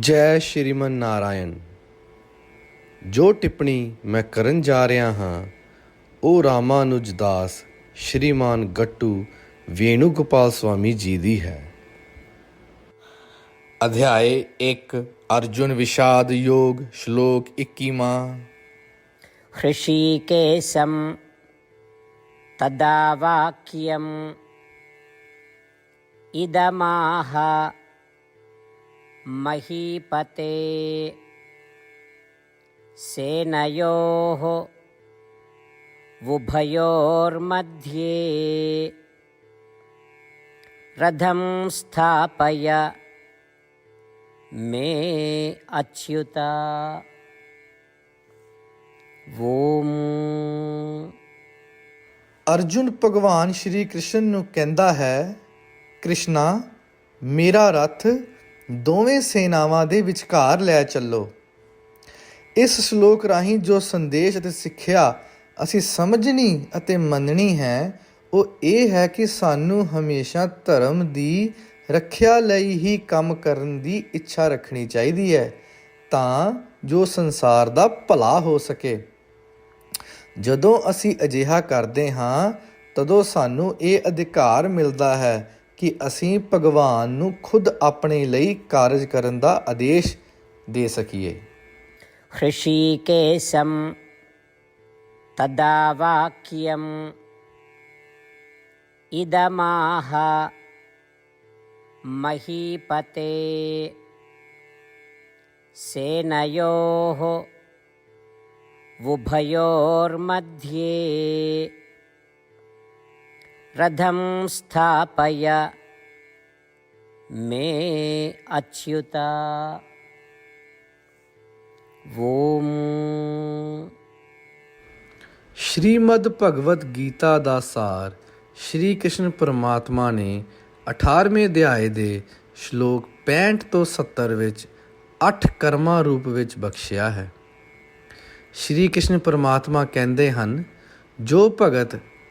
ਜੈ ਸ਼੍ਰੀਮਨ ਨਾਰਾਇਣ ਜੋ ਟਿੱਪਣੀ ਮੈਂ ਕਰਨ ਜਾ ਰਿਹਾ ਹਾਂ ਉਹ ਰਾਮਾਨੁਜ ਦਾਸ ਸ਼੍ਰੀਮਾਨ ਗੱਟੂ ਵੇਣੂ ਗੋਪਾਲ ਸਵਾਮੀ ਜੀ ਦੀ ਹੈ ਅਧਿਆਏ 1 ਅਰਜੁਨ ਵਿਸ਼ਾਦ ਯੋਗ ਸ਼ਲੋਕ 21ਵਾਂ हृषीकेशं तदा वाक्यम् इदमाह महीपते सेनयोः उभयोर्मध्ये रथं स्थापय मे अच्युता ॐ ਅਰਜੁਨ ਭਗਵਾਨ ਸ਼੍ਰੀ ਕ੍ਰਿਸ਼ਨ ਨੂੰ ਕਹਿੰਦਾ ਹੈ ਕ੍ਰਿਸ਼ਨਾ ਮੇਰਾ ਰਥ ਦੋਵੇਂ ਸੈਨਾਵਾਂ ਦੇ ਵਿਚਕਾਰ ਲੈ ਚੱਲੋ। ਇਸ ਸ਼ਲੋਕ ਰਾਹੀਂ ਜੋ ਸੰਦੇਸ਼ ਅਤੇ ਸਿੱਖਿਆ ਅਸੀਂ ਸਮਝਣੀ ਅਤੇ ਮੰਨਣੀ ਹੈ, ਉਹ ਇਹ ਹੈ ਕਿ ਸਾਨੂੰ ਹਮੇਸ਼ਾ ਧਰਮ ਦੀ ਰੱਖਿਆ ਲਈ ਹੀ ਕੰਮ ਕਰਨ ਦੀ ਇੱਛਾ ਰੱਖਣੀ ਚਾਹੀਦੀ ਹੈ, ਤਾਂ ਜੋ ਸੰਸਾਰ ਦਾ ਭਲਾ ਹੋ ਸਕੇ। ਜਦੋਂ ਅਸੀਂ ਅਜਿਹਾ ਕਰਦੇ ਹਾਂ, ਤਦੋਂ ਸਾਨੂੰ ਇਹ ਅਧਿਕਾਰ ਮਿਲਦਾ ਹੈ ਕਿ ਅਸੀਂ ਭਗਵਾਨ ਨੂੰ ਖੁਦ ਆਪਣੇ ਲਈ ਕਾਰਜ ਕਰਨ ਦਾ ਆਦੇਸ਼ ਦੇ ਸਕੀਏ हृषीकेशं तदा वाक्यम् इदमाह महीपते सेनयोः उभयोर्मध्ये रथं स्थापय मे अच्युता ॐ ਸ਼੍ਰੀਮਦ ਭਗਵਦ ਗੀਤਾ ਦਾ ਸਾਰ ਸ਼੍ਰੀ ਕ੍ਰਿਸ਼ਨ ਪਰਮਾਤਮਾ ਨੇ 18ਵੇਂ ਅਧਿਆਏ ਦੇ ਸ਼ਲੋਕ 65 ਤੋਂ 70 ਵਿੱਚ 8 ਕਰਮਾਂ ਰੂਪ ਵਿੱਚ ਬਖਸ਼ਿਆ ਹੈ ਸ਼੍ਰੀ ਕ੍ਰਿਸ਼ਨ ਪਰਮਾਤਮਾ ਕਹਿੰਦੇ ਹਨ ਜੋ ਭਗਤ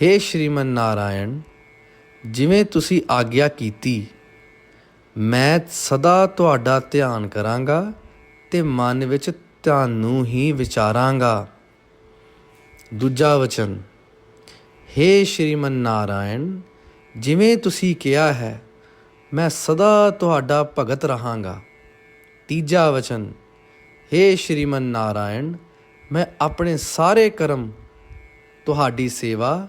हे ਸ਼੍ਰੀਮਨ ਨਾਰਾਇਣ ਜਿਵੇਂ ਤੁਸੀਂ ਆਗਿਆ ਕੀਤੀ ਮੈਂ ਸਦਾ ਤੁਹਾਡਾ ਧਿਆਨ ਕਰਾਂਗਾ ਤੇ ਮਨ ਵਿੱਚ ਤੁਹਾਨੂੰ ਹੀ ਵਿਚਾਰਾਂਗਾ ਦੂਜਾ ਵਚਨ हे ਸ਼੍ਰੀਮਨ ਨਾਰਾਇਣ ਜਿਵੇਂ ਤੁਸੀਂ ਕਿਹਾ ਹੈ ਮੈਂ ਸਦਾ ਤੁਹਾਡਾ ਭਗਤ ਰਹਾਂਗਾ ਤੀਜਾ ਵਚਨ हे ਸ਼੍ਰੀਮਨ ਨਾਰਾਇਣ ਮੈਂ ਆਪਣੇ ਸਾਰੇ ਕਰਮ ਤੁਹਾਡੀ ਸੇਵਾ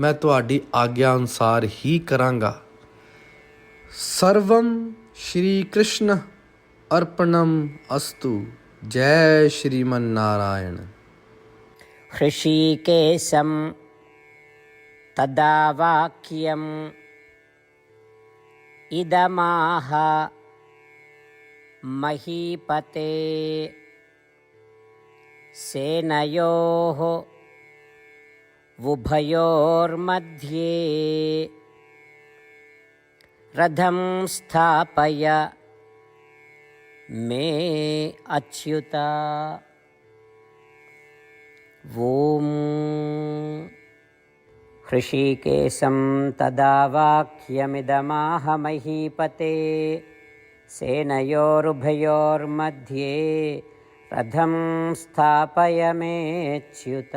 ਮੈਂ ਤੁਹਾਡੀ ਆਗਿਆ ਅਨੁਸਾਰ ਹੀ ਕਰਾਂਗਾ ਸਰਵਮ ਸ਼੍ਰੀ ਕ੍ਰਿਸ਼ਨ ਅਰਪਣਮ ਅਸਤੂ ਜੈ ਸ਼੍ਰੀਮਨ ਨਾਰਾਇਣ हृषीकेशं तदा वाक्यम् इदमाह महीपते सेनयोः उभयोर्मध्ये रथं स्थापय मे अच्युता ॐ हृषीकेशं तदा वाक्यमिदमाह महीपते सेनयोरुभयोर्मध्ये रथं स्थापय मेच्युत